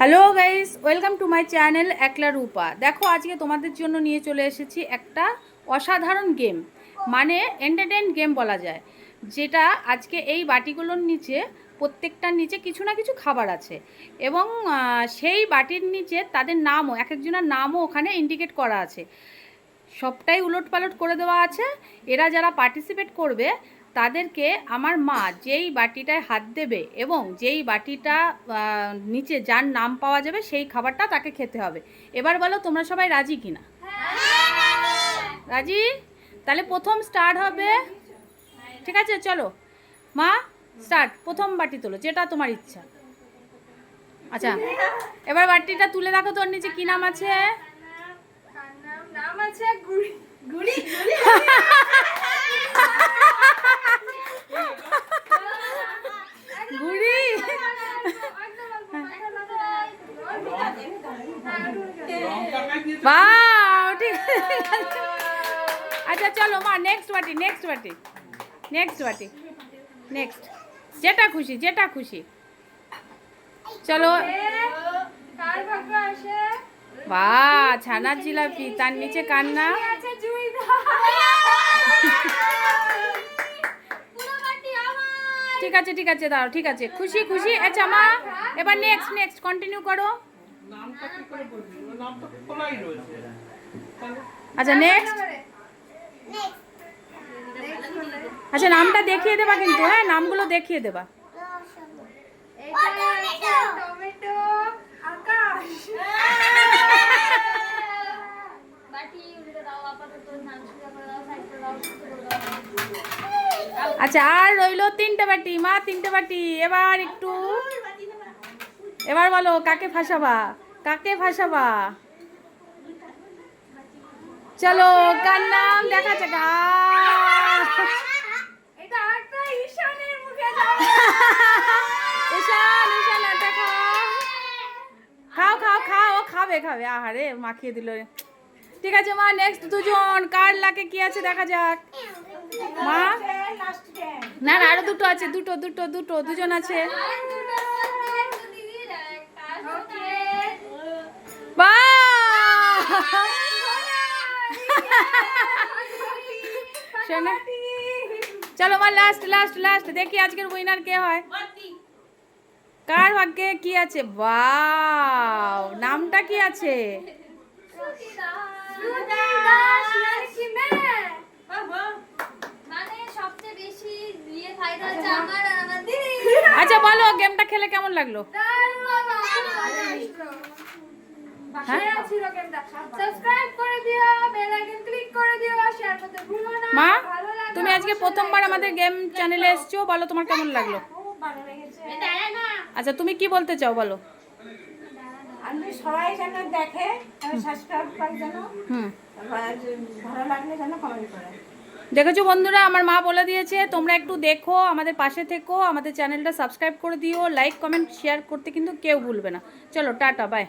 Hello guys welcome to my channel Ekla Rupa দেখো, আজকে তোমাদের জন্য নিয়ে চলে এসেছি একটা অসাধারণ গেম মানে এন্টারটেইন গেম বলা যায়, যেটা আজকে এই বাটিগুলোর নিচে, প্রত্যেকটার নিচে কিছু না কিছু খাবার আছে এবং সেই বাটির নিচে তাদের নামও, এক একজনের নামও ওখানে ইন্ডিকেট করা আছে। সবটাই উলট পালট করে দেওয়া আছে। এরা যারা পার্টিসিপেট করবে তাদেরকে আমার মা যেই বাটিটায় হাত দেবে এবং যেই বাটিটা নিচে যার নাম পাওয়া যাবে সেই খাবারটা তাকে খেতে হবে। এবার বলো তোমরা সবাই রাজি কিনা? রাজি? তাহলে প্রথম স্টার্ট হবে। ঠিক আছে চলো। মা স্টার্ট প্রথম বাটি তোলো যেটা তোমার ইচ্ছা। আচ্ছা এবার বাটিটা তুলে রাখো তোর নিচে কি নাম আছে? নাম? আছে গুড়ি গুড়ি গুড়ি ঘুড়ি বাহ ঠিক আচ্ছা চলো, মা নেক্সট বাটি নেক্সট বাটি নেক্সট বাটি নেক্সট যেটা খুশি যেটা খুশি। চলো। বাহ ছানার জিলাপি, তার নিচে কান্না। ঠিক আছে ঠিক আছে, দাঁড়াও, ঠিক আছে। খুশি খুশি? আচ্ছা মা, এবার নেক্সট নেক্সট কন্টিনিউ করো। আচ্ছা নেক্সট আচ্ছা নামটা দেখিয়ে দেবা কিন্তু হ্যাঁ নামগুলো দেখিয়ে দেবা। আচ্ছা আর রইল তিনটে বাটি, মা, তিনটে বাটি। এবার একটু এবার বলো কাকে ফাঁসাবা? কাকে ফাঁসাবা? চলো কার নাম দেখা। যাক খাও খাও খাও খাবে খাবে। আহারে মাখিয়ে দিল। ঠিক আছে মা নেক্সট দুজন। কার লাকে কি আছে দেখা যাক। মা? না আরও দুটো আছে। দুটো দুটো দুটো দুজন আছে। শোনো। চলো মা লাস্ট লাস্ট লাস্ট দেখি আজকের উইনার কে হয়। কার ভাগ্যে কি আছে? বাও নামটা কি আছে? আচ্ছা বলো গেমটা খেলে কেমন লাগল? মা তুমি আজকে প্রথমবার আমাদের গেম চ্যানেলে এসছো বলো তোমার কেমন লাগল? খুব ভালো লেগেছে। আচ্ছা তুমি কি বলতে চাও বলো? আমি সবাই যেন দেখে সাবস্ক্রাইব করে যেন। হুম। ভালো লাগলে যেন কমেন্ট করে। দেখেছ বন্ধুরা আমার মা বলে দিয়েছে তোমরা একটু দেখো আমাদের পাশে থেকো আমাদের চ্যানেলটা সাবস্ক্রাইব করে দিও লাইক কমেন্ট শেয়ার করতে কিন্তু কেউ ভুলবে না। চলো টাটা বাই